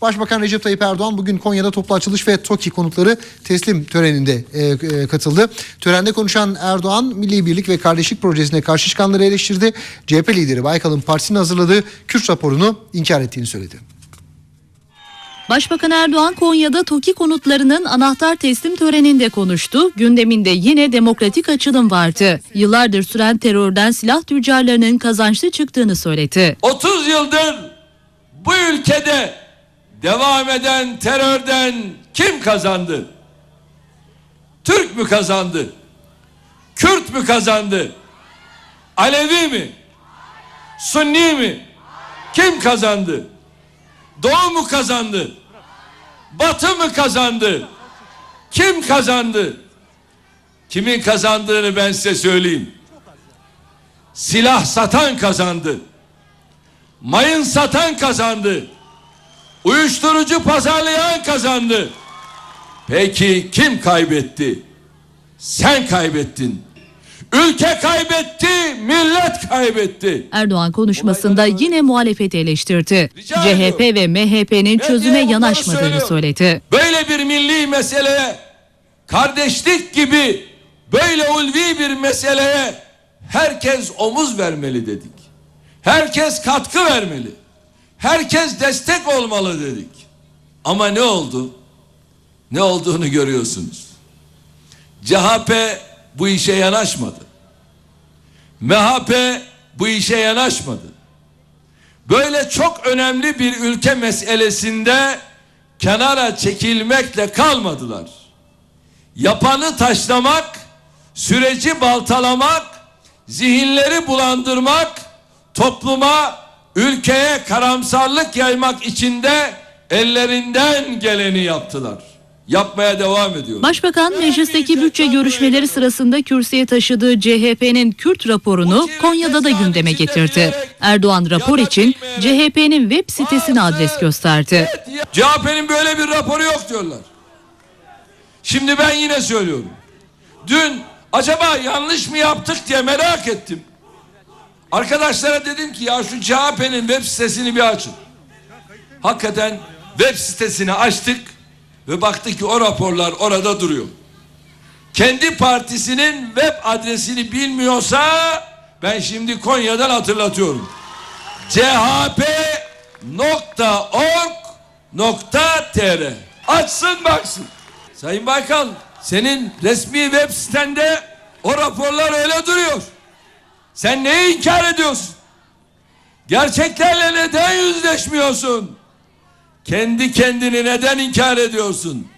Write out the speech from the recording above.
Başbakan Recep Tayyip Erdoğan bugün Konya'da toplu açılış ve TOKİ konutları teslim töreninde e, e, katıldı. Törende konuşan Erdoğan Milli Birlik ve Kardeşlik Projesi'ne karşı çıkanları eleştirdi. CHP lideri Baykal'ın partisinin hazırladığı Kürt raporunu inkar ettiğini söyledi. Başbakan Erdoğan Konya'da TOKİ konutlarının anahtar teslim töreninde konuştu. Gündeminde yine demokratik açılım vardı. Yıllardır süren terörden silah tüccarlarının kazançlı çıktığını söyledi. 30 yıldır bu ülkede devam eden terörden kim kazandı? Türk mü kazandı? Kürt mü kazandı? Alevi mi? Sunni mi? Kim kazandı? Doğu mu kazandı? Batı mı kazandı? Kim kazandı? Kimin kazandığını ben size söyleyeyim. Silah satan kazandı. Mayın satan kazandı. Uyuşturucu pazarlayan kazandı. Peki kim kaybetti? Sen kaybettin. Ülke kaybetti, millet kaybetti. Erdoğan konuşmasında yine muhalefeti eleştirdi. Rica CHP ve MHP'nin çözüme yanaşmadığını söylüyorum. söyledi. Böyle bir milli meseleye, kardeşlik gibi böyle ulvi bir meseleye herkes omuz vermeli dedik. Herkes katkı vermeli. Herkes destek olmalı dedik. Ama ne oldu? Ne olduğunu görüyorsunuz. CHP bu işe yanaşmadı. MHP bu işe yanaşmadı. Böyle çok önemli bir ülke meselesinde kenara çekilmekle kalmadılar. Yapanı taşlamak, süreci baltalamak, zihinleri bulandırmak, topluma, ülkeye karamsarlık yaymak için de ellerinden geleni yaptılar. Yapmaya devam ediyorlar. Başbakan meclisteki bütçe görüşmeleri sırasında kürsüye taşıdığı CHP'nin Kürt raporunu Konya'da da gündeme getirdi. Erdoğan rapor için CHP'nin web sitesine adres gösterdi. CHP'nin böyle bir raporu yok diyorlar. Şimdi ben yine söylüyorum. Dün acaba yanlış mı yaptık diye merak ettim. Arkadaşlara dedim ki ya şu CHP'nin web sitesini bir açın. Hakikaten web sitesini açtık ve baktık ki o raporlar orada duruyor. Kendi partisinin web adresini bilmiyorsa ben şimdi Konya'dan hatırlatıyorum. chp.org.tr Açsın baksın. Sayın Baykal senin resmi web sitende o raporlar öyle duruyor. Sen neyi inkar ediyorsun? Gerçeklerle neden yüzleşmiyorsun? Kendi kendini neden inkar ediyorsun?